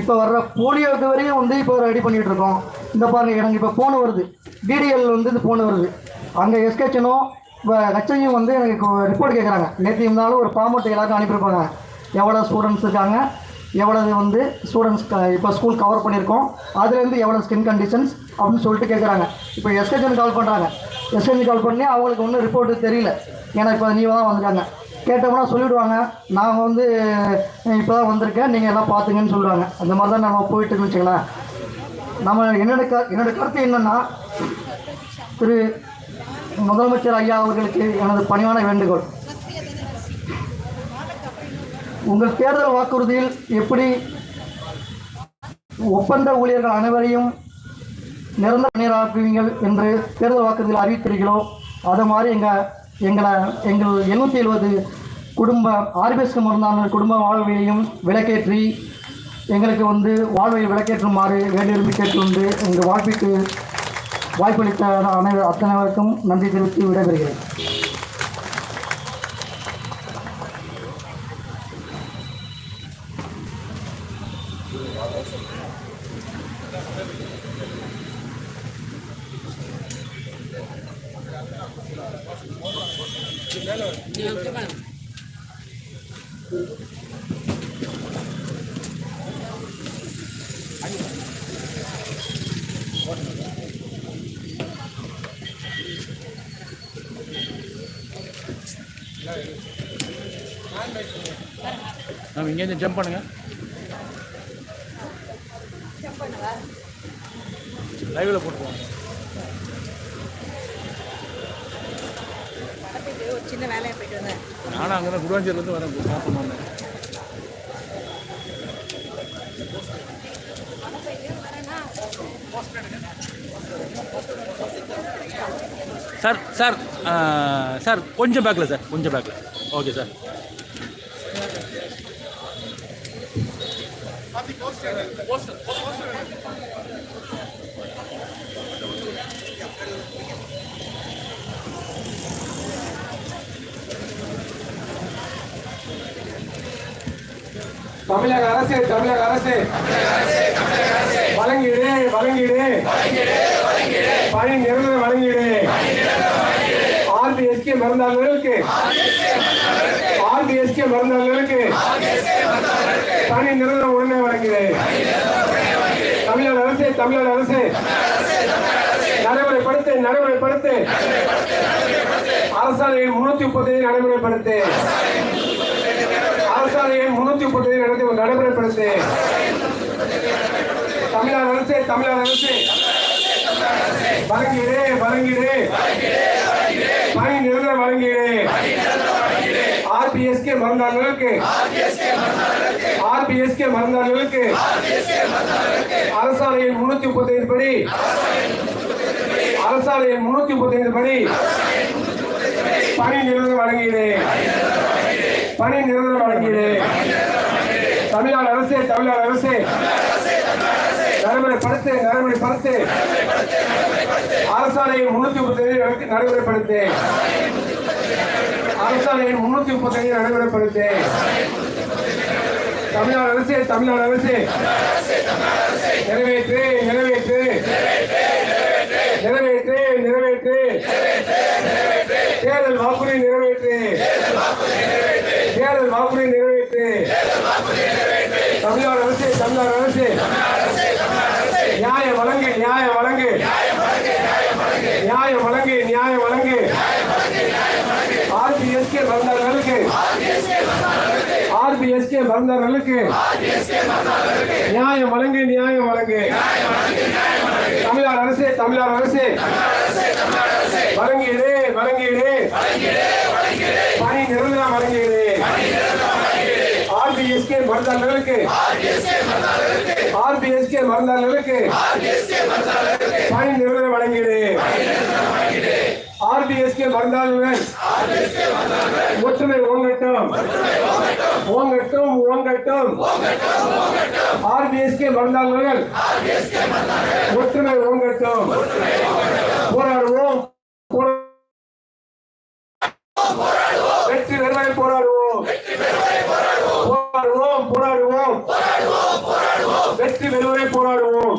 இப்போ வர்ற போலியோக்கு வரையும் வந்து இப்போ ரெடி பண்ணிகிட்டு இருக்கோம். இந்த பாருங்க எனக்கு இப்போ ஃபோன் வருது. டிடிஎல் வந்து இந்த ஃபோன் வருது. அங்கே எஸ்கேச்சனும் இப்போ ஹெச்ஐயும் வந்து எனக்கு ரிப்போர்ட் கேட்குறாங்க நேற்று இருந்தாலும் ஒரு ஃபார்மட் எல்லாருக்கும் அனுப்பியிருப்பாங்க. எவ்வளோ ஸ்டூடெண்ட்ஸ் இருக்காங்க எவ்வளவு வந்து ஸ்டூடெண்ட்ஸ் இப்போ ஸ்கூல் கவர் பண்ணியிருக்கோம் அதுலேருந்து எவ்வளோ ஸ்கின் கண்டிஷன்ஸ் அப்படின்னு சொல்லிட்டு கேட்குறாங்க இப்போ எஸ்கேஜன் கால் பண்ணுறாங்க எஸ்கேஜன் கால் பண்ணி அவங்களுக்கு ஒன்றும் ரிப்போர்ட்டு தெரியல. ஏன்னா இப்போ நீ தான் வந்துட்டாங்க கேட்டோம்னா சொல்லிவிடுவாங்க நாங்கள் வந்து இப்போ தான் வந்திருக்கேன். நீங்கள் எல்லாம் பார்த்துங்கன்னு சொல்லுவாங்க அந்த மாதிரி தான் நம்ம போயிட்டு வச்சுக்கலாம் நம்ம என்னோட க என்னோட கருத்து என்னென்னா திரு முதலமைச்சர் ஐயா அவர்களுக்கு எனது பணிவான வேண்டுகோள். உங்கள் தேர்தல் வாக்குறுதியில் எப்படி ஒப்பந்த ஊழியர்கள் அனைவரையும் நிரந்தர பணியாற்றுவீங்கள் என்று தேர்தல் வாக்குறுதியில் அறிவித்தீர்களோ அது மாதிரி எங்கள் எங்களை எங்கள் எழுநூற்றி எழுபது குடும்ப ஆர்பிஎஸ்க்கு மருந்தான குடும்ப வாழ்வையையும் விளக்கேற்றி எங்களுக்கு வந்து வாழ்வை விளக்கேற்றுமாறு வேண்டியிருந்து கேட்டுக்கொண்டு எங்கள் வாழ்க்கைக்கு வாய்ப்பளித்த அனைவர் அத்தனைவருக்கும் நன்றி தெரிவித்து விடைபெறுகிறேன். நம்ம இங்கேருந்து ஜம்ப் பண்ணுங்க. லைவில் போட்டுருவாங்க போயிட்டு வந்தேன் நானும் அங்கே தான் குருவாஞ்சேரிலேருந்து வரேன். பார்ப்போம் வந்தேன் சார் சார் சார் கொஞ்சம் பேக்கில் சார் கொஞ்சம் பேக்கில் ஓகே சார். தமிழக அரசு தமிழக அரசு. வழங்கிடு வழங்கிடு. பணி நிரந்தரம் வழங்கிடு. ஆர்பிஎஸ்கே மருந்தாளர்களுக்கு ஆர்பிஎஸ்கே மருந்தாளர்களுக்கு பணி நிரந்தரம் உடனே வழங்கிடு. தமிழக அரசு தமிழக அரசு. நடைமுறைப்படுத்து நடைமுறைப்படுத்து. அரசாணையின் முன்னூத்தி முப்பத்தி நடைமுறைப்படுத்து. அரசாணையின் முன்னூத்தி முப்பத்தி நடத்தி நடைமுறைப்படுத்து தமிழக அரசு தமிழக அரசு. வழங்கிடு வழங்கிடு. பணி நிரந்தரம் வழங்கிடு. ஆர்பிஎஸ்கே மருந்தாளர்களுக்கு ஆர்பிஎஸ்கே மருந்தாளர்களுக்கு அரசாணையின் முன்னூத்தி முப்பத்தி ஐந்து படி. அரசாணையின் முன்னூத்தி முப்பத்தி ஐந்து படி. பணி நிரந்தரம் வழங்கிடு. பணி நிரந்தரம் வழங்கிடு தமிழ்நாடு அரசு தமிழ்நாடு அரசு. நடைமுறைப்படுத்து நடைமுறைப்படுத்து அரசாணையின் முன்னூத்தி முப்பத்தி ஐந்து நடைமுறைப்படுத்து அரசாணையின் முன்னூத்தி முப்பத்தி ஐந்து நடைமுறைப்படுத்து தமிழ்நாடு அரசு தமிழ்நாடு அரசு. நிறைவேற்று நிறைவேற்று நிறைவேற்று நிறைவேற்று தேர்தல் வாக்குறுதி நிறைவேற்று வாக்குறுதி நிறைவேற்று. தமிழ்நாடு அரசு தமிழ்நாடு அரசு. நியாய வழங்கு நியாய வழங்கு. நியாய வழங்கு நியாய வழங்கு. ஆர்பிஎஸ்கே மருந்தாளர்களுக்கு ஆர்பிஎஸ்கே மருந்தாளர்களுக்கு நியாயம் வழங்கு நியாயம் வழங்கு. தமிழ்நாடு அரசு தமிழ்நாடு அரசு. வழங்கிடு வழங்கிடு. பணி நிரந்தரம் வழங்கிடு. ஆர்பிஎஸ்கே மருந்தாளர்களுக்கு ஆர்பிஎஸ்கே மருந்தாளர்களுக்கு பணி நிரந்தரம் வழங்கிடு ஆர்பிஎஸ்கே மருந்தாளர்கள் ஒற்றுமை ஓங்கட்டும் ஓங்கட்டும் ஓங்கட்டும் ஆர்பிஎஸ்கே மருந்தாளர்கள் ஒற்றுமை ஓங்கட்டும் வெற்றி பெறுவரை போராடுவோம்.